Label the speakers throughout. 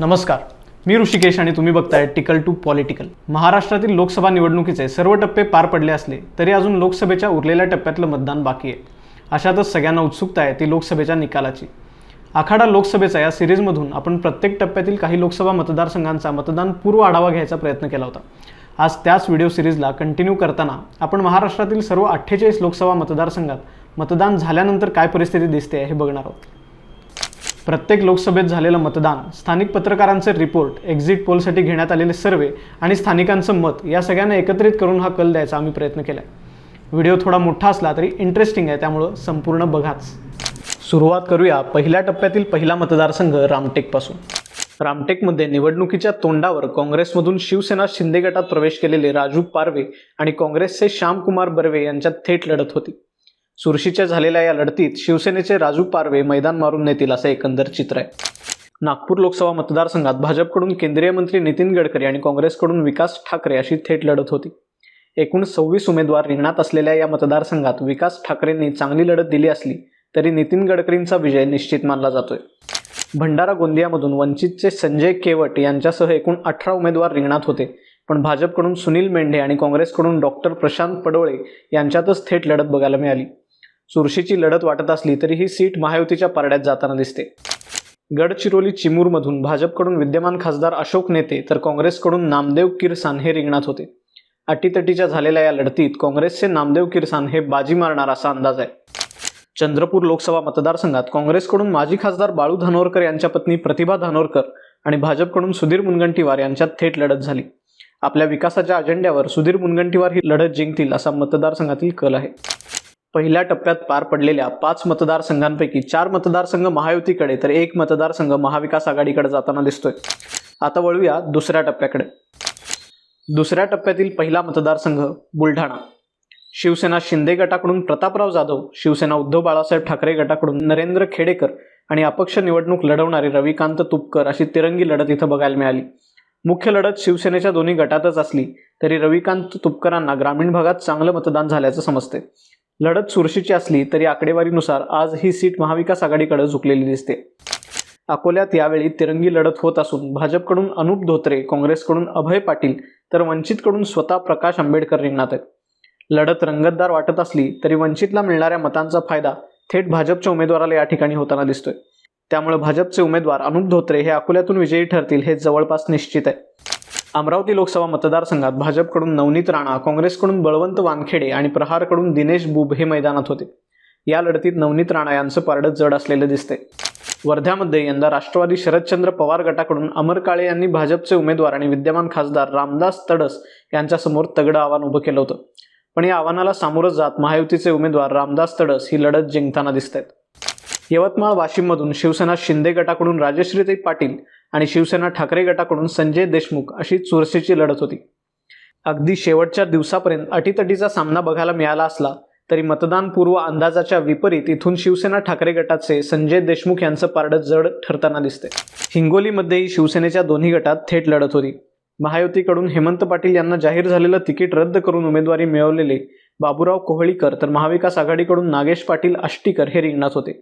Speaker 1: नमस्कार. मी ऋषिकेश आणि तुम्ही बघताय टिकल टू पॉलिटिकल. महाराष्ट्रातील लोकसभा निवडणुकीचे सर्व टप्पे पार पडले असले तरी अजून लोकसभेच्या उरलेल्या टप्प्यातलं मतदान बाकी आहे. अशातच सगळ्यांना उत्सुकता आहे ती लोकसभेच्या निकालाची. आखाडा लोकसभेचा या सिरीजमधून आपण प्रत्येक टप्प्यातील काही लोकसभा मतदारसंघांचा मतदान पूर्व आढावा घ्यायचा प्रयत्न केला होता. आज त्याच व्हिडिओ सिरीजला कंटिन्यू करताना आपण महाराष्ट्रातील सर्व अठ्ठेचाळीस लोकसभा मतदारसंघात मतदान झाल्यानंतर काय परिस्थिती दिसते हे बघणार आहोत. प्रत्येक लोकसभेत झालेलं मतदान स्थानिक पत्रकारांचे रिपोर्ट एक्झिट पोलसाठी घेण्यात आलेले सर्वे आणि स्थानिकांचं मत या सगळ्यांना एकत्रित करून हा कल द्यायचा आम्ही प्रयत्न केला आहे व्हिडिओ थोडा मोठा असला तरी इंटरेस्टिंग आहे त्यामुळं संपूर्ण बघाच. सुरुवात करूया पहिल्या टप्प्यातील पहिला मतदारसंघ रामटेकपासून रामटेकमध्ये निवडणुकीच्या तोंडावर काँग्रेसमधून शिवसेना शिंदे गटात प्रवेश केलेले राजू पारवे आणि काँग्रेसचे श्यामकुमार बर्वे यांच्यात थेट लढत होती. चुरशीच्या झालेल्या या लढतीत शिवसेनेचे राजू पारवे मैदान मारून नेतील असं एकंदर चित्र आहे. नागपूर लोकसभा मतदारसंघात भाजपकडून केंद्रीय मंत्री नितीन गडकरी आणि काँग्रेसकडून विकास ठाकरे अशी थेट लढत होती. एकूण सव्वीस उमेदवार रिंगणात असलेल्या या मतदारसंघात विकास ठाकरेंनी चांगली लढत दिली असली तरी नितीन गडकरींचा विजय निश्चित मानला जातोय. भंडारा गोंदियामधून वंचितचे संजय केवट यांच्यासह एकूण अठरा उमेदवार रिंगणात होते पण भाजपकडून सुनील मेंढे आणि काँग्रेसकडून डॉक्टर प्रशांत पडोळे यांच्यातच थेट लढत बघायला मिळाली. चुरशीची लढत वाटत असली तरी ही सीट महायुतीच्या पारड्यात जाताना दिसते. गडचिरोली चिमूरमधून भाजपकडून विद्यमान खासदार अशोक नेते तर काँग्रेसकडून नामदेव किरसान हे रिंगणात होते. अटीतटीच्या झालेल्या या लढतीत काँग्रेसचे नामदेव किरसान हे बाजी मारणार असा अंदाज आहे. चंद्रपूर लोकसभा मतदारसंघात काँग्रेसकडून माजी खासदार बाळू धानोरकर यांच्या पत्नी प्रतिभा धानोरकर आणि भाजपकडून सुधीर मुनगंटीवार यांच्यात थेट लढत झाली. आपल्या विकासाच्या अजेंड्यावर सुधीर मुनगंटीवार ही लढत जिंकतील असा मतदारसंघातील कल आहे. पहिल्या टप्प्यात पार पडलेल्या पाच मतदारसंघांपैकी चार मतदारसंघ महायुतीकडे तर एक मतदारसंघ महाविकास आघाडीकडे जाताना दिसतोय. आता वळूया दुसऱ्या टप्प्याकडे. दुसऱ्या टप्प्यातील पहिला मतदारसंघ बुलढाणा. शिवसेना शिंदे गटाकडून प्रतापराव जाधव शिवसेना उद्धव बाळासाहेब ठाकरे गटाकडून नरेंद्र खेडेकर आणि अपक्ष निवडणूक लढवणारे रविकांत तुपकर अशी तिरंगी लढत इथं बघायला मिळाली. मुख्य लढत शिवसेनेच्या दोन्ही गटातच असली तरी रविकांत तुपकरांना ग्रामीण भागात चांगलं मतदान झाल्याचं समजते लढत चुरशीची असली तरी आकडेवारीनुसार आज ही सीट महाविकास आघाडीकडे झुकलेली दिसते. अकोल्यात यावेळी तिरंगी लढत होत असून भाजपकडून अनुप धोत्रे काँग्रेसकडून अभय पाटील तर वंचितकडून स्वतः प्रकाश आंबेडकर रिंगणात आहेत. लढत रंगतदार वाटत असली तरी वंचितला मिळणाऱ्या मतांचा फायदा थेट भाजपच्या उमेदवाराला या ठिकाणी होताना दिसतोय. त्यामुळे भाजपचे उमेदवार अनुप धोत्रे हे अकोल्यातून विजयी ठरतील हे जवळपास निश्चित आहे. अमरावती लोकसभा मतदारसंघात भाजपकडून नवनीत राणा काँग्रेसकडून बळवंत वानखेडे आणि प्रहारकडून दिनेश बुब हे मैदानात होते. या लढतीत नवनीत राणा यांचं पारडं जड असलेलं दिसतंय. वर्ध्यामध्ये यंदा राष्ट्रवादी शरदचंद्र पवार गटाकडून अमर काळे यांनी भाजपचे उमेदवार आणि विद्यमान खासदार रामदास तडस यांच्यासमोर तगडं आव्हान उभं केलं होतं. पण या आव्हानाला सामोरं जात महायुतीचे उमेदवार रामदास तडस ही लढत जिंकताना दिसत आहेत यवतमाळ वाशिममधून शिवसेना शिंदे गटाकडून राजश्रीताई पाटील आणि शिवसेना ठाकरे गटाकडून संजय देशमुख अशी चुरशीची लढत होती. अगदी शेवटच्या दिवसापर्यंत अटीतटीचा सामना बघायला मिळाला असला तरी मतदानपूर्व अंदाजाच्या विपरीत इथून शिवसेना ठाकरे गटाचे संजय देशमुख यांचं पारडं जड ठरताना दिसते हिंगोलीमध्येही शिवसेनेच्या दोन्ही गटात थेट लढत होती. महायुतीकडून हेमंत पाटील यांना जाहीर झालेलं तिकीट रद्द करून उमेदवारी मिळवलेले बाबूराव कोहळीकर तर महाविकास आघाडीकडून नागेश पाटील आष्टीकर हे रिंगणात होते.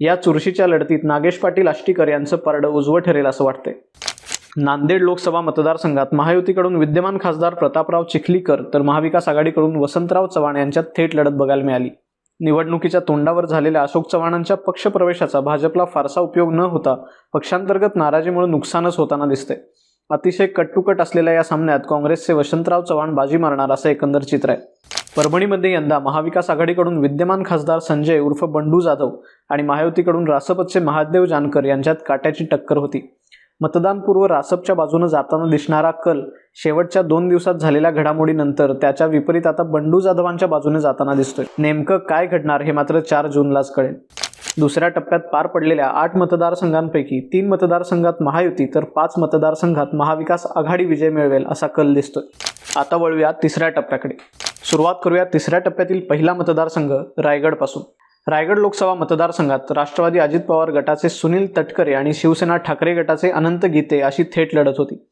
Speaker 1: या चुरशीच्या लढतीत नागेश पाटील आष्टीकर यांचं पारडं उजवं ठरेल असं वाटतंय. नांदेड लोकसभा मतदारसंघात महायुतीकडून विद्यमान खासदार प्रतापराव चिखलीकर तर महाविकास आघाडीकडून वसंतराव चव्हाण यांच्यात थेट लढत बघायला मिळाली. निवडणुकीच्या तोंडावर झालेल्या अशोक चव्हाणांच्या पक्षप्रवेशाचा भाजपला फारसा उपयोग न होता पक्षांतर्गत नाराजीमुळे नुकसानच होताना दिसतंय. अतिशय कट्टुकट असलेल्या या सामन्यात काँग्रेसचे वसंतराव चव्हाण बाजी मारणार असं एकंदर चित्र आहे. परभणीमध्ये यंदा महाविकास आघाडीकडून विद्यमान खासदार संजय उर्फ बंडू जाधव आणि महायुतीकडून रासपचे महादेव जानकर यांच्यात काट्याची टक्कर होती. मतदानपूर्व रासपच्या बाजूनं जाताना दिसणारा कल शेवटच्या दोन दिवसात झालेल्या घडामोडीनंतर त्याच्या विपरीत आता बंडू जाधवांच्या बाजूने जाताना दिसतोय. नेमकं काय घडणार हे मात्र चार जूनलाच कळेल. दुसऱ्या टप्प्यात पार पडलेल्या आठ मतदारसंघांपैकी तीन मतदारसंघात महायुती तर पाच मतदारसंघात महाविकास आघाडी विजय मिळवेल असा कल दिसतोय. आता वळूया तिसऱ्या टप्प्याकडे. सुरुवात करूया तिसऱ्या टप्प्यातील पहिला मतदारसंघ रायगडपासून. रायगड लोकसभा मतदारसंघात राष्ट्रवादी अजित पवार गटाचे सुनील तटकरे आणि शिवसेना ठाकरे गटाचे अनंत गीते अशी थेट लढत होती.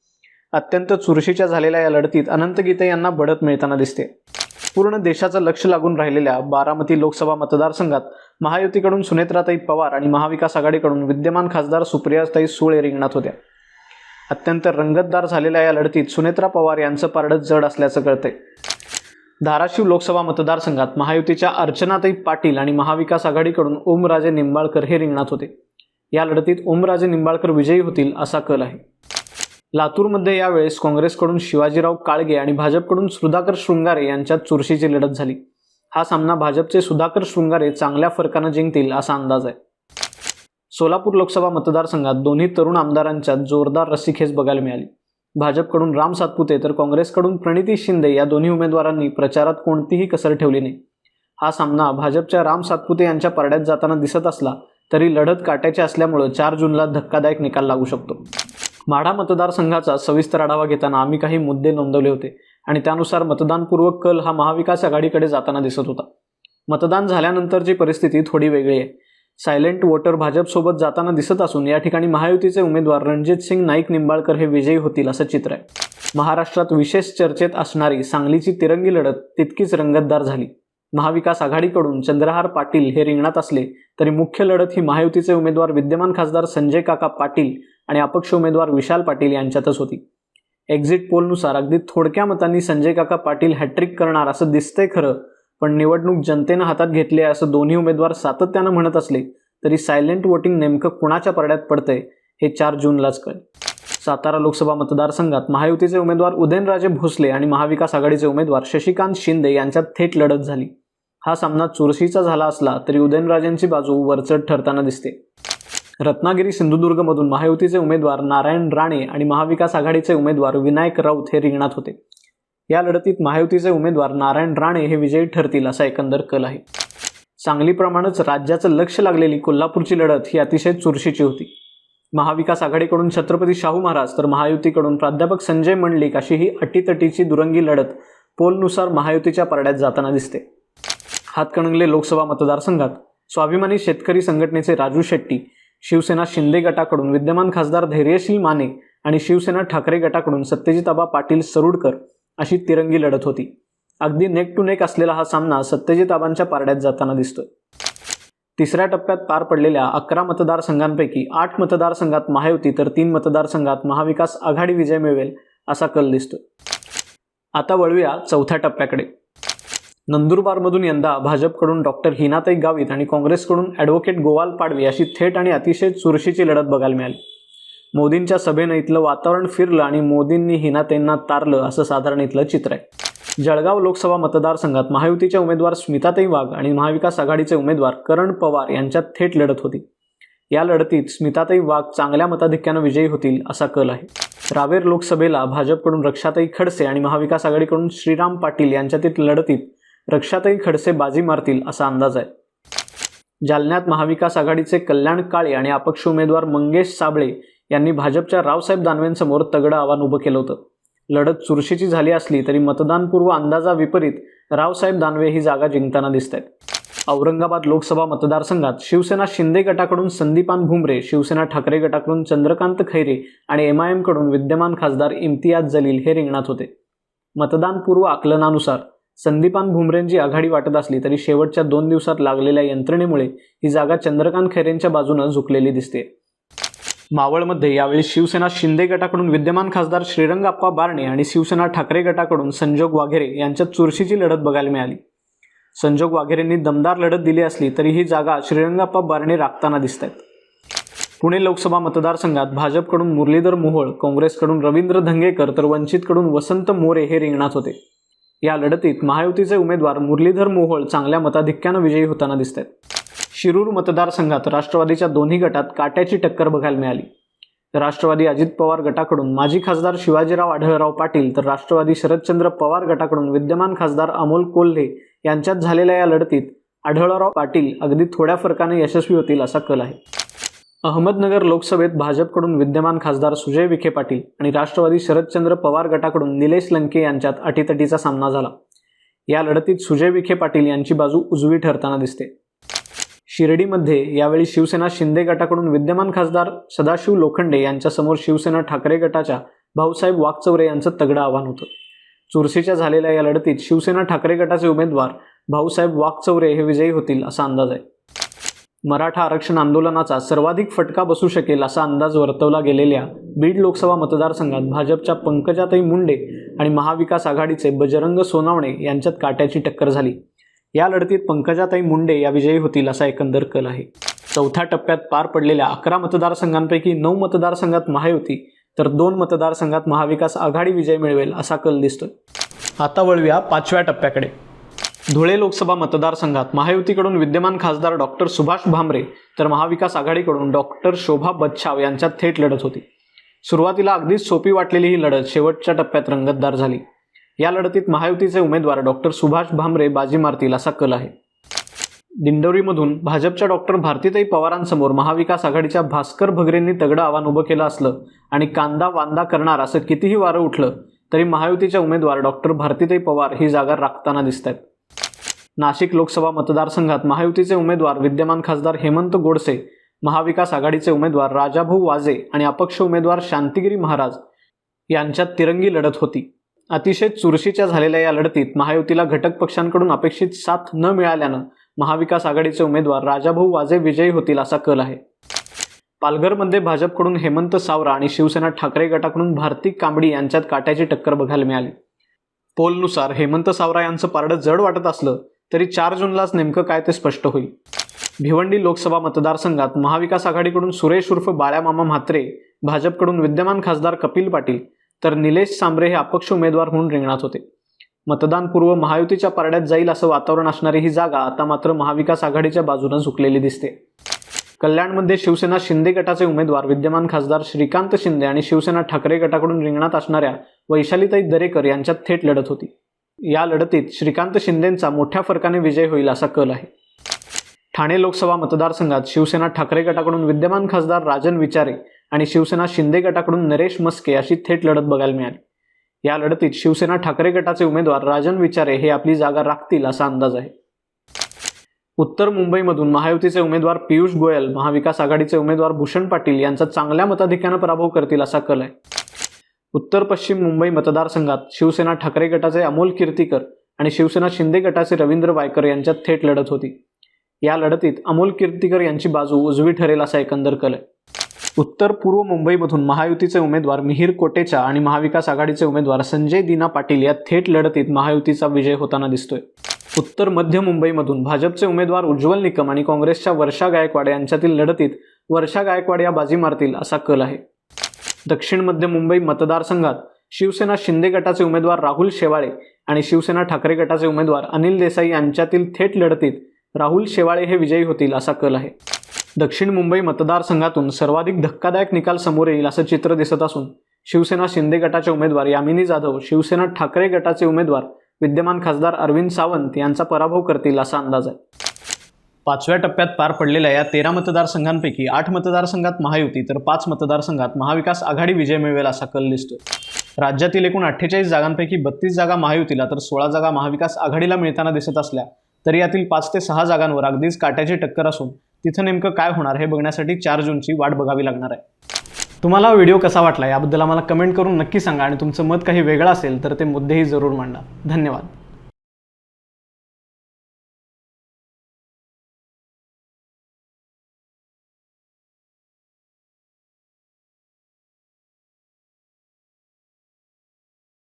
Speaker 1: अत्यंत चुरशीच्या झालेल्या या लढतीत अनंत गीते यांना बढत मिळताना दिसते. पूर्ण देशाचं लक्ष लागून राहिलेल्या बारामती लोकसभा मतदारसंघात महायुतीकडून सुनेत्राताई पवार आणि महाविकास आघाडीकडून विद्यमान खासदार सुप्रियाताई सुळे रिंगणात होत्या. अत्यंत रंगतदार झालेल्या या लढतीत सुनेत्रा पवार यांचं पारडं जड असल्याचं कळतंय. धाराशिव लोकसभा मतदारसंघात महायुतीच्या अर्चनाताई पाटील आणि महाविकास आघाडीकडून ओमराजे निंबाळकर हे रिंगणात होते. या लढतीत ओमराजे निंबाळकर विजयी होतील असा कल आहे. लातूरमध्ये यावेळेस काँग्रेसकडून शिवाजीराव काळगे आणि भाजपकडून सुधाकर शृंगारे यांच्यात चुरशीची लढत झाली. हा सामना भाजपचे सुधाकर शृंगारे चांगल्या फरकानं जिंकतील असा अंदाज आहे. सोलापूर लोकसभा मतदारसंघात दोन्ही तरुण आमदारांच्यात जोरदार रस्सीखेच बघायला मिळाली. भाजपकडून राम सातपुते तर काँग्रेसकडून प्रणिती शिंदे या दोन्ही उमेदवारांनी प्रचारात कोणतीही कसर ठेवली नाही. हा सामना भाजपच्या राम सातपुते यांच्या परड्यात जाताना दिसत असला तरी लढत काट्याची असल्यामुळं चार जूनला धक्कादायक निकाल लागू शकतो. माढा मतदारसंघाचा सविस्तर आढावा घेताना आम्ही काही मुद्दे नोंदवले होते आणि त्यानुसार मतदानपूर्वक कल हा महाविकास आघाडीकडे जाताना दिसत होता. मतदान झाल्यानंतरची परिस्थिती थोडी वेगळी आहे. सायलेंट वोटर भाजपसोबत जाताना दिसत असून या ठिकाणी महायुतीचे उमेदवार रणजित सिंग नाईक निंबाळकर हे विजयी होतील असं चित्र आहे. महाराष्ट्रात विशेष चर्चेत असणारी सांगलीची तिरंगी लढत तितकीच रंगतदार झाली. महाविकास आघाडीकडून चंद्रहार पाटील हे रिंगणात असले तरी मुख्य लढत ही महायुतीचे उमेदवार विद्यमान खासदार संजय काका पाटील आणि अपक्ष उमेदवार विशाल पाटील यांच्यातच होती. एक्झिट पोलनुसार अगदी थोडक्या मतांनी संजय काका पाटील हॅट्रिक करणार असं दिसतंय खरं पण निवडणूक जनतेनं हातात घेतली आहे असं दोन्ही उमेदवार सातत्यानं म्हणत असले तरी सायलेंट वोटिंग नेमकं कुणाच्या परड्यात पडतंय हे चार जूनलाच कळेल. सातारा लोकसभा मतदारसंघात महायुतीचे उमेदवार उदयनराजे भोसले आणि महाविकास आघाडीचे उमेदवार शशिकांत शिंदे यांच्यात थेट लढत झाली. हा सामना चुरशीचा झाला असला तरी उदयनराजेंची बाजू वरचढ ठरताना दिसते. रत्नागिरी सिंधुदुर्गमधून महायुतीचे उमेदवार नारायण राणे आणि महाविकास आघाडीचे उमेदवार विनायक राऊत हे रिंगणात होते. या लढतीत महायुतीचे उमेदवार नारायण राणे हे विजयी ठरतील असा एकंदर कल आहे. सांगलीप्रमाणेच राज्याचं लक्ष लागलेली कोल्हापूरची लढत ही अतिशय चुरशीची होती. महाविकास आघाडीकडून छत्रपती शाहू महाराज तर महायुतीकडून प्राध्यापक संजय मंडलिक अशी ही अटीतटीची दुरंगी लढत पोलनुसार महायुतीच्या परड्यात जाताना दिसते. हातकणंगले लोकसभा मतदारसंघात स्वाभिमानी शेतकरी संघटनेचे राजू शेट्टी शिवसेना शिंदे गटाकडून विद्यमान खासदार धैर्यशील माने आणि शिवसेना ठाकरे गटाकडून सत्यजिताबा पाटील सरुडकर अशी तिरंगी लढत होती. अगदी नेक टू नेक असलेला हा सामना सत्यजिताबांच्या पारड्यात जाताना दिसतोय. तिसऱ्या टप्प्यात पार पडलेल्या अकरा मतदारसंघांपैकी आठ मतदारसंघात महायुती तर तीन मतदारसंघात महाविकास आघाडी विजय मिळवेल असा कल दिसतोय. आता वळूया चौथ्या टप्प्याकडे. नंदुरबारमधून यंदा भाजपकडून डॉक्टर हिनाताई गावित आणि काँग्रेसकडून ॲडव्होकेट गोवाल पाडवी अशी थेट आणि अतिशय चुरशीची लढत बघायला मिळाली. मोदींच्या सभेनं इथलं वातावरण फिरलं आणि मोदींनी हिनाताईंना तारलं असं साधारण इथलं चित्र आहे. जळगाव लोकसभा मतदारसंघात महायुतीच्या उमेदवार स्मिताताई वाघ आणि महाविकास आघाडीचे उमेदवार करण पवार यांच्यात थेट लढत होती. या लढतीत स्मिताताई वाघ चांगल्या मताधिक्यानं विजयी होतील असा कल आहे. रावेर लोकसभेला भाजपकडून रक्षाताई खडसे आणि महाविकास आघाडीकडून श्रीराम पाटील यांच्यातील लढतीत रक्षातही खडसे बाजी मारतील असा अंदाज आहे. जालन्यात महाविकास आघाडीचे कल्याण काळे आणि अपक्ष उमेदवार मंगेश साबळे यांनी भाजपच्या रावसाहेब दानवेंसमोर तगडं आव्हान उभं केलं होतं. लढत चुरशीची झाली असली तरी मतदानपूर्व अंदाजाविपरीत रावसाहेब दानवे ही जागा जिंकताना दिसत आहेत औरंगाबाद लोकसभा मतदारसंघात शिवसेना शिंदे गटाकडून संदीपान भुमरे शिवसेना ठाकरे गटाकडून चंद्रकांत खैरे आणि एम आय एमकडून विद्यमान खासदार इम्तियाज जलील हे रिंगणात होते. मतदानपूर्व आकलनानुसार संदीपान भुमरेंची आघाडी वाटत असली तरी शेवटच्या दोन दिवसात लागलेल्या यंत्रणेमुळे ही जागा चंद्रकांत खैरेंच्या बाजूनं झुकलेली दिसते. मावळमध्ये यावेळी शिवसेना शिंदे गटाकडून विद्यमान खासदार श्रीरंगाप्पा बारणे आणि शिवसेना ठाकरे गटाकडून संजोग वाघेरे यांच्यात चुरशीची लढत बघायला मिळाली. संजोग वाघेरेंनी दमदार लढत दिली असली तरी ही जागा श्रीरंगाप्पा बारणे राखताना दिसत आहेत पुणे लोकसभा मतदारसंघात भाजपकडून मुरलीधर मोहोळ काँग्रेसकडून रवींद्र धंगेकर तर वंचितकडून वसंत मोरे हे रिंगणात होते. या लढतीत महायुतीचे उमेदवार मुरलीधर मोहोळ चांगल्या मताधिक्यानं विजयी होताना दिसत आहेत शिरूर मतदारसंघात राष्ट्रवादीच्या दोन्ही गटात काट्याची टक्कर बघायला मिळाली. राष्ट्रवादी अजित पवार गटाकडून माजी खासदार शिवाजीराव आढळराव पाटील तर राष्ट्रवादी शरदचंद्र पवार गटाकडून विद्यमान खासदार अमोल कोल्हे यांच्यात झालेल्या या लढतीत आढळराव पाटील अगदी थोड्या फरकाने यशस्वी होतील असा कल आहे. अहमदनगर लोकसभेत भाजपकडून विद्यमान खासदार सुजय विखे पाटील आणि राष्ट्रवादी शरदचंद्र पवार गटाकडून निलेश लंके यांच्यात अटीतटीचा सामना झाला. या लढतीत सुजय विखे पाटील यांची बाजू उजवी ठरताना दिसते. शिर्डीमध्ये यावेळी शिवसेना शिंदे गटाकडून विद्यमान खासदार सदाशिव लोखंडे यांच्यासमोर शिवसेना ठाकरे गटाच्या भाऊसाहेब वागचौरे यांचं तगडं आव्हान होतं. चुरशीच्या झालेल्या या लढतीत शिवसेना ठाकरे गटाचे उमेदवार भाऊसाहेब वागचौरे हे विजयी होतील असा अंदाज आहे. मराठा आरक्षण आंदोलनाचा सर्वाधिक फटका बसू शकेल असा अंदाज वर्तवला गेलेल्या बीड लोकसभा मतदारसंघात भाजपच्या पंकजाताई मुंडे आणि महाविकास आघाडीचे बजरंग सोनावणे यांच्यात काट्याची टक्कर झाली. या लढतीत पंकजाताई मुंडे या विजयी होतील असा एकंदर कल आहे. चौथ्या टप्प्यात पार पडलेल्या अकरा मतदारसंघांपैकी नऊ मतदारसंघात महायुती तर दोन मतदारसंघात महाविकास आघाडी विजय मिळवेल असा कल दिसतोय. आता वळूया पाचव्या टप्प्याकडे. धुळे लोकसभा मतदारसंघात महायुतीकडून विद्यमान खासदार डॉक्टर सुभाष भामरे तर महाविकास आघाडीकडून डॉक्टर शोभा बच्छाव यांच्यात थेट लढत होती. सुरुवातीला अगदीच सोपी वाटलेली ही लढत शेवटच्या टप्प्यात रंगतदार झाली. या लढतीत महायुतीचे उमेदवार डॉक्टर सुभाष भामरे बाजी मारतील असा कल आहे. दिंडोरीमधून भाजपच्या डॉक्टर भारतीताई पवारांसमोर महाविकास आघाडीच्या भास्कर भगरेंनी तगडं आव्हान उभं केलं असलं आणि कांदा वांदा करणार असं कितीही वारं उठलं तरी महायुतीच्या उमेदवार डॉक्टर भारतीताई पवार ही जागा राखताना दिसत आहेत नाशिक लोकसभा मतदारसंघात महायुतीचे उमेदवार विद्यमान खासदार हेमंत गोडसे महाविकास आघाडीचे उमेदवार राजाभाऊ वाजे आणि अपक्ष उमेदवार शांतिगिरी महाराज यांच्यात तिरंगी लढत होती. अतिशय चुरशीच्या झालेल्या या लढतीत महायुतीला घटक पक्षांकडून अपेक्षित साथ न मिळाल्यानं महाविकास आघाडीचे उमेदवार राजाभाऊ वाजे विजयी होतील असा कल आहे. पालघरमध्ये भाजपकडून हेमंत सावरा आणि शिवसेना ठाकरे गटाकडून भारती कांबडी यांच्यात काट्याची टक्कर बघायला मिळाली. पोलनुसार हेमंत सावरा यांचं पारडं जड वाटत असलं तरी चार जूनलाच नेमकं काय ते स्पष्ट होईल. भिवंडी लोकसभा मतदारसंघात महाविकास आघाडीकडून सुरेश उर्फ बाळ्यामामा म्हात्रे भाजपकडून विद्यमान खासदार कपिल पाटील तर निलेश सांबरे हे अपक्ष उमेदवार म्हणून रिंगणात होते. मतदानपूर्व महायुतीच्या पारड्यात जाईल असं वातावरण असणारी ही जागा आता मात्र महाविकास आघाडीच्या बाजूनं झुकलेली दिसते. कल्याणमध्ये शिवसेना शिंदे गटाचे उमेदवार विद्यमान खासदार श्रीकांत शिंदे आणि शिवसेना ठाकरे गटाकडून रिंगणात असणाऱ्या वैशालीताई दरेकर यांच्यात थेट लढत होती. या लढतीत श्रीकांत शिंदेंचा मोठ्या फरकाने विजय होईल असा कल आहे. ठाणे लोकसभा मतदारसंघात शिवसेना ठाकरे गटाकडून विद्यमान खासदार राजन विचारे आणि शिवसेना शिंदे गटाकडून नरेश मस्के अशी थेट लढत बघायला मिळाली. या लढतीत शिवसेना ठाकरे गटाचे उमेदवार राजन विचारे हे आपली जागा राखतील असा अंदाज आहे. उत्तर मुंबईमधून महायुतीचे उमेदवार पियुष गोयल महाविकास आघाडीचे उमेदवार भूषण पाटील यांचा चांगल्या मताधिक्यानं पराभव करतील असा कल आहे. उत्तर पश्चिम मुंबई मतदारसंघात शिवसेना ठाकरे गटाचे अमोल कीर्तीकर आणि शिवसेना शिंदे गटाचे रवींद्र वायकर यांच्यात थेट लढत होती. या लढतीत अमोल कीर्तीकर यांची बाजू उजवी ठरेल असा एकंदर कल आहे. उत्तर पूर्व मुंबईमधून महायुतीचे उमेदवार मिहीर कोटेचा आणि महाविकास आघाडीचे उमेदवार संजय दिना पाटील या थेट लढतीत महायुतीचा विजय होताना दिसतोय. उत्तर मध्य मुंबईमधून भाजपचे उमेदवार उज्ज्वल निकम आणि काँग्रेसच्या वर्षा गायकवाड यांच्यातील लढतीत वर्षा गायकवाड या बाजी मारतील असा कल आहे. दक्षिण मध्य मुंबई मतदारसंघात शिवसेना शिंदे गटाचे उमेदवार राहुल शेवाळे आणि शिवसेना ठाकरे गटाचे उमेदवार अनिल देसाई यांच्यातील थेट लढतीत राहुल शेवाळे हे विजयी होतील असा कल आहे. दक्षिण मुंबई मतदारसंघातून सर्वाधिक धक्कादायक निकाल समोर येईल असं चित्र दिसत असून शिवसेना शिंदे गटाचे उमेदवार यामिनी जाधव शिवसेना ठाकरे गटाचे उमेदवार विद्यमान खासदार अरविंद सावंत यांचा पराभव करतील असा अंदाज आहे. पाचव्या टप्प्यात पार पडलेल्या या तेरा मतदारसंघांपैकी आठ मतदारसंघात महायुती तर पाच मतदारसंघात महाविकास आघाडी विजय मिळवेल असा कल दिसतोय. राज्यातील एकूण अठ्ठेचाळीस जागांपैकी बत्तीस जागा महायुतीला तर सोळा जागा महाविकास आघाडीला मिळताना दिसत असल्या तरी यातील पाच ते सहा जागांवर अगदीच काट्याची टक्कर असून तिथं नेमकं काय होणार हे बघण्यासाठी चार जूनची वाट बघावी लागणार आहे. तुम्हाला व्हिडिओ कसा वाटला याबद्दल आम्हाला कमेंट करून नक्की सांगा आणि तुमचं मत काही वेगळं असेल तर ते मुद्देही जरूर मांडा. धन्यवाद.